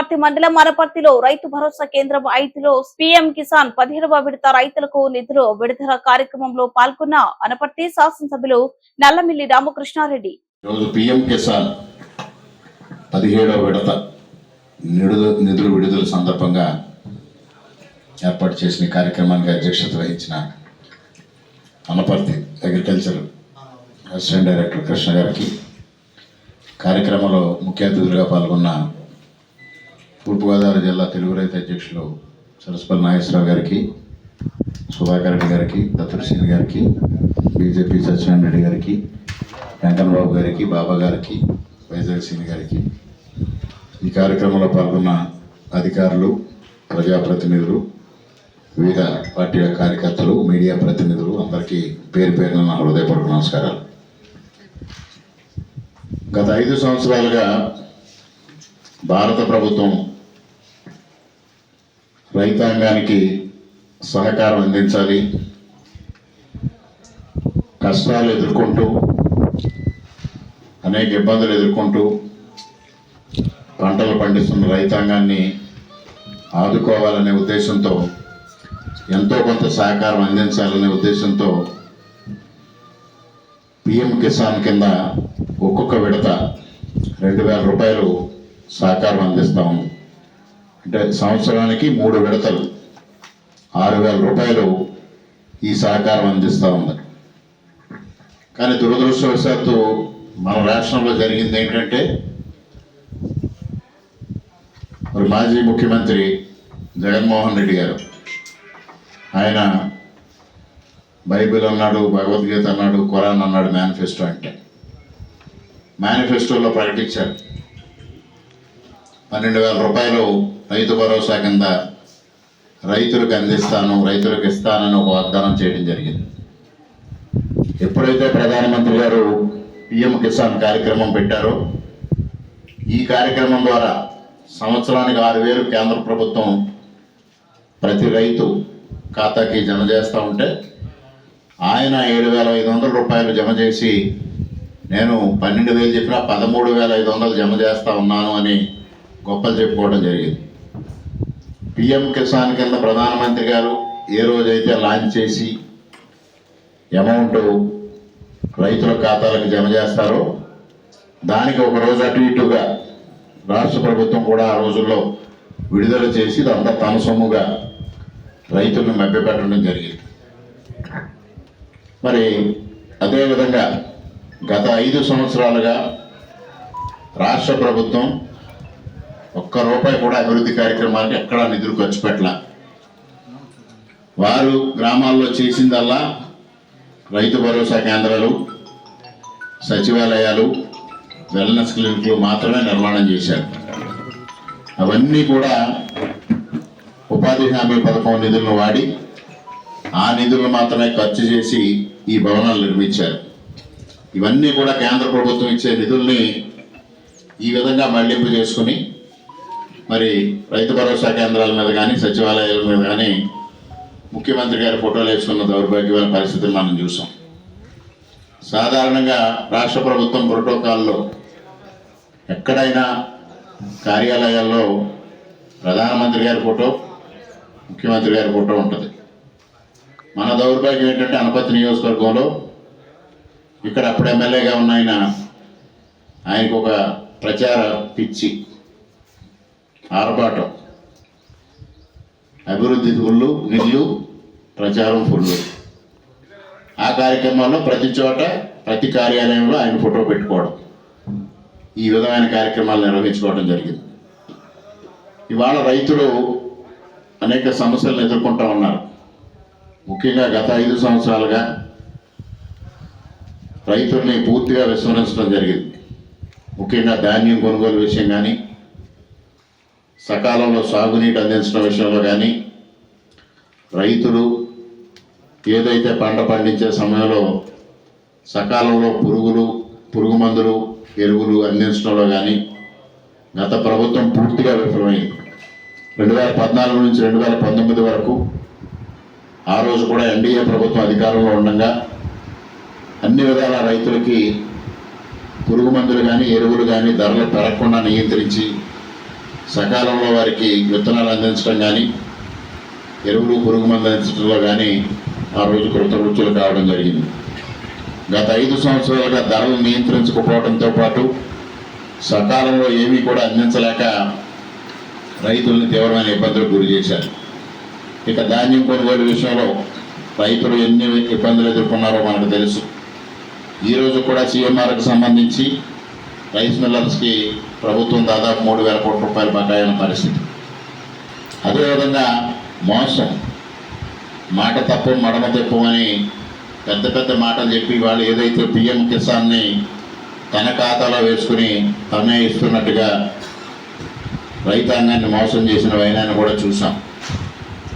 అనపర్తి మండలం అనపర్తిలో రైతు భరోసా కేంద్రం ఐదులో పీఎం కిసాన్ పదిహేడవ విడత రైతులకు నిధులు విడుదల కార్యక్రమంలో పాల్గొన్న అనపర్తి శాసనసభ్యులు నల్లమిల్లి రామకృష్ణారెడ్డి. ఈరోజు కిసాన్ పదిహేడవ విడత నిధుల విడుదల సందర్భంగా ఏర్పాటు చేసిన కార్యక్రమానికి అధ్యక్షత వహించిన Anaparthi agriculture assistant director Krishna గారికి కార్యక్రమంలో ముఖ్య అతిథులుగా పాల్గొన్న తూర్పుగోదావరి జిల్లా తెలుగు రైతు అధ్యక్షులు సరస్పల్లి నాగేశ్వరరావు గారికి సుధాకర్ రెడ్డి గారికి దత్తులశ్రీని గారికి బీజేపీ సత్యనారాయణ రెడ్డి గారికి వెంకన్నబాబు గారికి బాబా గారికి వైజాగ్ సింగ్ గారికి ఈ కార్యక్రమంలో పాల్గొన్న అధికారులు ప్రజాప్రతినిధులు వివిధ పార్టీల కార్యకర్తలు మీడియా ప్రతినిధులు అందరికీ పేరు పేరున నా హృదయపూర్వక నమస్కారాలు. గత ఐదు సంవత్సరాలుగా భారత ప్రభుత్వం రైతాంగానికి సహకారం అందించాలి. కష్టాలు ఎదుర్కొంటూ అనేక ఇబ్బందులు ఎదుర్కొంటూ పంటలు పండిస్తున్న రైతాంగాన్ని ఆదుకోవాలనే ఉద్దేశంతో ఎంతో కొంత సహకారం అందించాలనే ఉద్దేశంతో పిఎం కిసాన్ కింద ఒక్కొక్క విడత రెండు వేల రూపాయలు సహకారం అందిస్తాము ఉంది అంటే సంవత్సరానికి మూడు విడతలు. ఆరు వేల రూపాయలు ఈ సహకారం అందిస్తూ ఉంది. కానీ దురదృష్టవశాత్తు మన రాష్ట్రంలో జరిగింది ఏంటంటే మరి మాజీ ముఖ్యమంత్రి జగన్మోహన్ రెడ్డి గారు. ఆయన బైబిల్ అన్నాడు భగవద్గీత అన్నాడు ఖురాన్ అన్నాడు మేనిఫెస్టో అంటే. మేనిఫెస్టోలో ప్రకటించారు. పన్నెండు వేల రూపాయలు రైతు భరోసా కింద రైతులకు అందిస్తాను రైతులకు ఇస్తానని ఒక వాగ్దానం చేయడం జరిగింది. ఎప్పుడైతే ప్రధానమంత్రి గారు పిఎం కిసాన్ కార్యక్రమం పెట్టారో ఈ కార్యక్రమం ద్వారా సంవత్సరానికి ఆరు వేలు కేంద్ర ప్రభుత్వం ప్రతి రైతు ఖాతాకి జమ చేస్తూ ఉంటే ఆయన ఏడు వేల ఐదు వందల రూపాయలు జమ చేసి నేను పన్నెండు వేలు చెప్పినా పదమూడు వేల ఐదు వందలు జమ చేస్తా ఉన్నాను అని గొప్పలు చెప్పుకోవడం జరిగింది. పిఎం కిసాన్ కింద ప్రధానమంత్రి గారు ఏ రోజైతే లాంచ్ చేసి అమౌంట్ రైతుల ఖాతాలకు జమ చేస్తారో దానికి ఒక రోజు అటు ఇటుగా రాష్ట్ర ప్రభుత్వం కూడా ఆ రోజుల్లో విడుదల చేసి ఇదంతా తన సొమ్ముగా రైతులను మభ్యపెట్టడం జరిగింది. మరి అదేవిధంగా గత ఐదు సంవత్సరాలుగా రాష్ట్ర ప్రభుత్వం ఒక్క రూపాయి కూడా అభివృద్ధి కార్యక్రమానికి ఎక్కడా నిధులు ఖర్చు పెట్టలా. వారు గ్రామాల్లో చేసిందల్లా రైతు భరోసా కేంద్రాలు సచివాలయాలు వెల్నెస్ క్లినిక్లు మాత్రమే నిర్మాణం చేశారు. అవన్నీ కూడా ఉపాధి హామీ పథకం నిధులను వాడి ఆ నిధులను మాత్రమే ఖర్చు చేసి ఈ భవనాలు నిర్మించారు. ఇవన్నీ కూడా కేంద్ర ప్రభుత్వం ఇచ్చే నిధుల్ని ఈ విధంగా మళ్ళింపు చేసుకుని మరి రైతు భరోసా కేంద్రాల మీద కానీ సచివాలయాల మీద కానీ ముఖ్యమంత్రి గారి ఫోటోలు వేసుకున్న దౌర్భాగ్యమైన పరిస్థితిని మనం చూసాం. సాధారణంగా రాష్ట్ర ప్రభుత్వం ప్రోటోకాల్లో ఎక్కడైనా కార్యాలయాల్లో ప్రధానమంత్రి గారి ఫోటో ముఖ్యమంత్రి గారి ఫోటో ఉంటుంది. మన దౌర్భాగ్యం ఏంటంటే అనపతి నియోజకవర్గంలో ఇక్కడ అప్పుడు ఎమ్మెల్యేగా ఉన్న ఆయన ఆయనకు ఒక ప్రచార పిచ్చి. ఆర్భాటం. అభివృద్ధి ఫుల్లు నిధులు ప్రచారం ఫుళ్ళు ఆ కార్యక్రమాల్లో ప్రతి చోట ప్రతి కార్యాలయంలో ఆయన ఫోటో పెట్టుకోవడం. ఈ విధమైన కార్యక్రమాలు నిర్వహించుకోవడం జరిగింది. ఇవాళ రైతులు అనేక సమస్యలను ఎదుర్కొంటూ ఉన్నారు. ముఖ్యంగా గత ఐదు సంవత్సరాలుగా రైతుల్ని పూర్తిగా విస్మరించడం జరిగింది. ముఖ్యంగా ధాన్యం కొనుగోలు విషయం కానీ సకాలంలో సాగునీటి అందించడం విషయంలో కానీ రైతులు ఏదైతే పంట పండించే సమయంలో సకాలంలో పురుగులు పురుగు మందులు ఎరువులు అందించడంలో కానీ గత ప్రభుత్వం పూర్తిగా విఫలమైంది. రెండు వేల పద్నాలుగు నుంచి రెండు వేల పంతొమ్మిది వరకు ఆ రోజు కూడా ఎన్డీఏ ప్రభుత్వం అధికారంలో ఉండగా అన్ని విధాల రైతులకి పురుగు మందులు కానీ ఎరువులు కానీ ధరలు పెరగకుండా నియంత్రించి సకాలంలో వారికి విత్తనాలు అందించడం కానీ ఎరువులు పురుగు మందు అందించడంలో కానీ ఆ రోజు కృతకృత్యులు కావడం జరిగింది. గత ఐదు సంవత్సరాలుగా ధరలు నియంత్రించకపోవడంతో పాటు సకాలంలో ఏమీ కూడా అందించలేక రైతుల్ని తీవ్రమైన ఇబ్బందులకు గురి చేశారు. ఇక ధాన్యం కొనుగోలు విషయంలో రైతులు ఎన్ని ఇబ్బందులు ఎదుర్కొన్నారో మనకు తెలుసు. ఈరోజు కూడా సీఎంఆర్కి సంబంధించి రైస్ మిల్లర్స్కి ప్రభుత్వం దాదాపు మూడు వేల కోట్ల రూపాయలు బకాయిన పరిస్థితి. అదేవిధంగా మోసం మాట తప్పు మడమ తప్పు అని పెద్ద పెద్ద మాటలు చెప్పి వాళ్ళు ఏదైతే పిఎం కిసాన్ని తన ఖాతాలో వేసుకుని తనే ఇస్తున్నట్టుగా రైతాంగాన్ని మోసం చేసిన వైనాన్ని కూడా చూసాం.